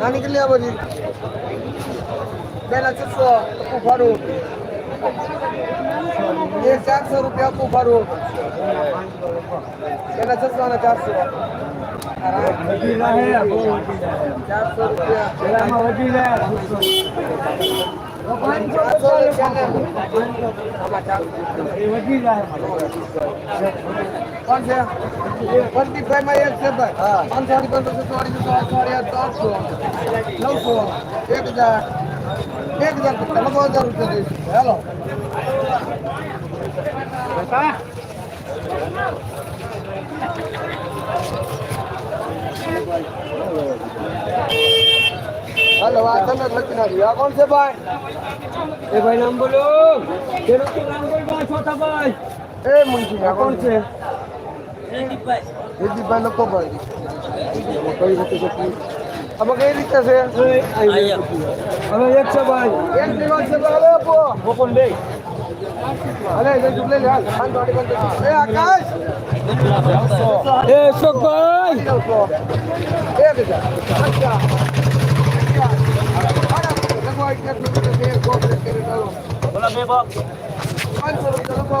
એ ચારસો રૂપિયા આપું ફારું પેલા છસો અને ચારસો ચારસો રૂપિયા ચારસો. રૂપિયા. કોણ છે ટ્વેન્ટી ફાઈવમાં એક છે ભાઈ. પાંચસો વાળી પંદરસો ચોવાળી આઠસો વાળી નવસો. એક હજાર. એક હજાર લગો હજાર રૂપિયા દઈશું. હેલો. હાલો આ તમે લખી નાખ્યું આ કોણ છે ભાઈ? એ ભાઈ નામ બોલો. તેનો તો નામ બોલ? છોટા ભાઈ. એ મુંશી આ કોણ છે? હિન્દીભાઈ લખો ભાઈ. કઈ રીતે છે કઈ રીતે છે? હવે એક છે ભાઈ. એક દિવસ છે હવે આપો. ગોપન બે અરે એ જુલે લે ખાન દોડી બંધ એ આકાશ! એ અશોકભાઈ નવસો એ બેટા અચ્છા બોલા બે. બાપ પાંચસો રૂપિયા લખો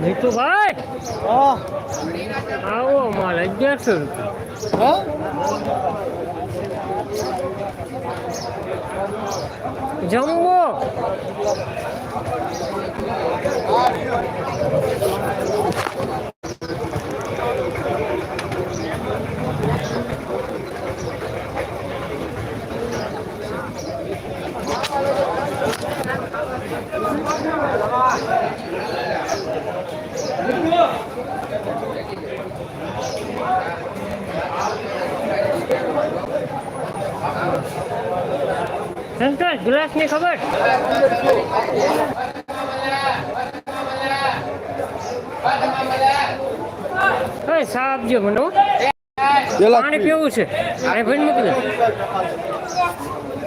નીતુભાઈ? આવો માલ અગિયારસો જમ્બો સંતોષ ગ્લાસની ખબર? કઈ સાહેબ જો મને. પાણી પીવું છે. ભરી મૂકી દે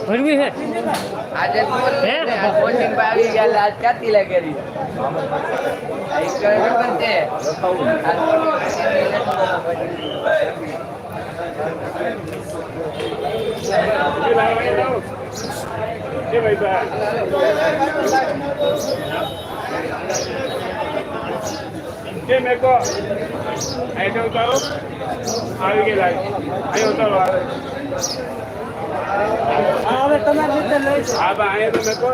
ભરવી છે? આજે કોચિંગ પર આવી ગયા આજ ક્યાંથી લાગેલી કેમ એકો આવી ગયેલા અહીં ઉતારો. આવે હવે તમારી રીતે લઈ હા અહીંયા તમે કહો.